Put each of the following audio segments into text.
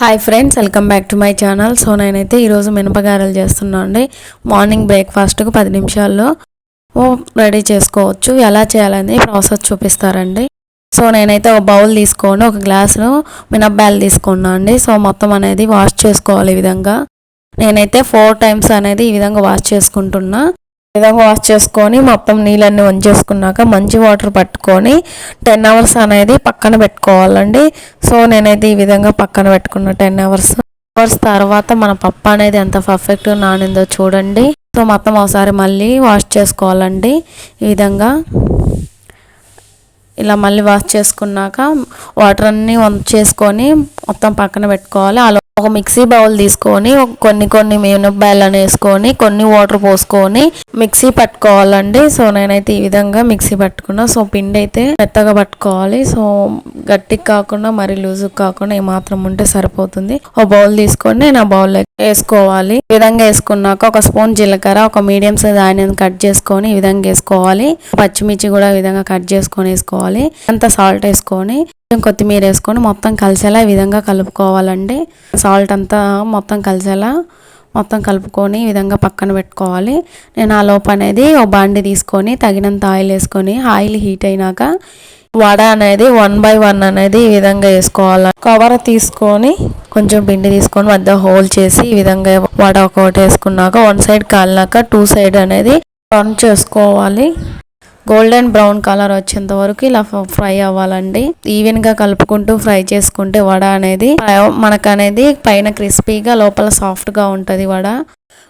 Hi friends welcome back to my channel so నేనైతే ఈరోజు మినపగారలు చేస్తున్నాను అండి. మార్నింగ్ బ్రేక్ఫాస్ట్కు పది నిమిషాల్లో. రెడీ చేసుకోవచ్చు. ఎలా చేయాలని ప్రాసెస్ చూపిస్తారండి. సో నేనైతే ఒక బౌల్ తీసుకొని ఒక గ్లాసును మినప్పాయలు తీసుకున్నాను అండి. సో మొత్తం అనేది వాష్ చేసుకోవాలి ఈ విధంగా. నేనైతే ఫోర్ టైమ్స్ అనేది ఈ విధంగా వాష్ చేసుకుంటున్నా. విధంగా వాష్ చేసుకొని మొత్తం నీళ్ళన్నీ వంచేసుకున్నాక మంచి వాటర్ పట్టుకొని టెన్ అవర్స్ అనేది పక్కన పెట్టుకోవాలండి. సో నేనైతే ఈ విధంగా పక్కన పెట్టుకున్న టెన్ అవర్స్. అవర్స్ తర్వాత మన పప్పు అనేది ఎంత పర్ఫెక్ట్ నానిందో చూడండి. సో మొత్తం ఒకసారి మళ్ళీ వాష్ చేసుకోవాలండి. ఈ విధంగా ఇలా మళ్ళీ వాష్ చేసుకున్నాక వాటర్ అన్నీ చేసుకొని మొత్తం పక్కన పెట్టుకోవాలి. అలా ఒక మిక్సీ బౌల్ తీసుకొని కొన్ని కొన్ని మినప్పాయలను వేసుకొని కొన్ని వాటర్ పోసుకొని మిక్సీ పట్టుకోవాలండి. సో నేనైతే ఈ విధంగా మిక్సీ పట్టుకున్నా. సో పిండి అయితే మెత్తగా పట్టుకోవాలి. సో గట్టికి కాకుండా మరి లూజ్ కాకుండా ఏమాత్రం ఉంటే సరిపోతుంది. ఒక బౌల్ తీసుకొని నేను ఆ బౌల్ వేసుకోవాలి. ఈ విధంగా వేసుకున్నాక ఒక స్పూన్ జీలకర్ర ఒక మీడియం సైజ్ ఆనియన్ కట్ చేసుకొని ఈ విధంగా వేసుకోవాలి. పచ్చిమిర్చి కూడా ఈ విధంగా కట్ చేసుకొని వేసుకోవాలి. అంత సాల్ట్ వేసుకొని కొత్తిమీర వేసుకొని మొత్తం కలిసేలా ఈ విధంగా కలుపుకోవాలండి. సాల్ట్ అంతా మొత్తం కలిసేలా మొత్తం కలుపుకొని ఈ విధంగా పక్కన పెట్టుకోవాలి. నేను ఆ లోపు అనేది ఒక బాండి తీసుకొని తగినంత ఆయిల్ వేసుకొని ఆయిల్ హీట్ అయినాక వడ అనేది వన్ బై వన్ అనేది ఈ విధంగా వేసుకోవాలి. కవర్ తీసుకొని కొంచెం పిండి తీసుకొని మధ్య హోల్ చేసి ఈ విధంగా వడ ఒకటి వేసుకున్నాక వన్ సైడ్ కాలినాక టూ సైడ్ అనేది టర్న్ చేసుకోవాలి. గోల్డెన్ బ్రౌన్ కలర్ వచ్చేంత వరకు ఇలా ఫ్రై అవ్వాలండి. ఈవెన్గా కలుపుకుంటూ ఫ్రై చేసుకుంటే వడ అనేది మనకనేది పైన క్రిస్పీగా లోపల సాఫ్ట్గా ఉంటుంది వడ.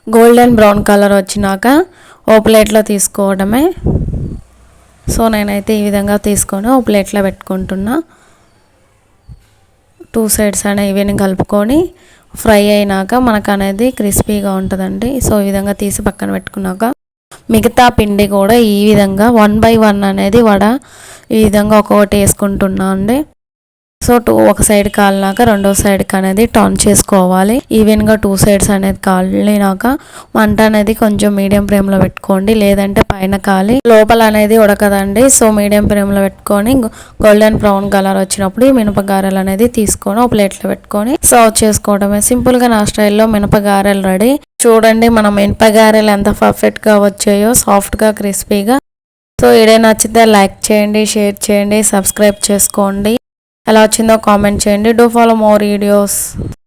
గోల్డెన్ బ్రౌన్ కలర్ వచ్చినాక ఓ ప్లేట్లో తీసుకోవడమే. సో నేనైతే ఈ విధంగా తీసుకొని ఓ ప్లేట్లో పెట్టుకుంటున్నా. టూ సైడ్స్ అనే ఇవన్నీ కలుపుకొని ఫ్రై అయినాక మనకు అనేది క్రిస్పీగా ఉంటుందండి. సో ఈ విధంగా తీసి పక్కన పెట్టుకున్నాక మిగతా పిండి కూడా ఈ విధంగా వన్ బై వన్ అనేది వడ ఈ విధంగా ఒక్కొక్కటి వేసుకుంటున్నా అండి. సో టూ ఒక సైడ్ కాలినాక రెండో సైడ్కి అనేది టర్న్ చేసుకోవాలి. ఈవెన్గా టూ సైడ్స్ అనేది కాలినాక మంట అనేది కొంచెం మీడియం ఫ్లేమ్లో పెట్టుకోండి. లేదంటే పైన కాలి. లోపల అనేది ఉడకదండి. సో మీడియం ఫ్లేమ్లో పెట్టుకొని గోల్డెన్ బ్రౌన్ కలర్ వచ్చినప్పుడు ఈ మినపగారెలు అనేది తీసుకొని ఒక ప్లేట్లో పెట్టుకొని సర్వ్ చేసుకోవడమే. సింపుల్గా నా స్టైల్లో మినపగారెలు రెడీ. చూడండి మన మినపగారెలు ఎంత పర్ఫెక్ట్గా వచ్చాయో సాఫ్ట్గా క్రిస్పీగా. సో ఇదే నచ్చితే లైక్ చేయండి షేర్ చేయండి సబ్స్క్రైబ్ చేసుకోండి. ఎలా వచ్చిందో కామెంట్ చేయండి. Do follow more videos.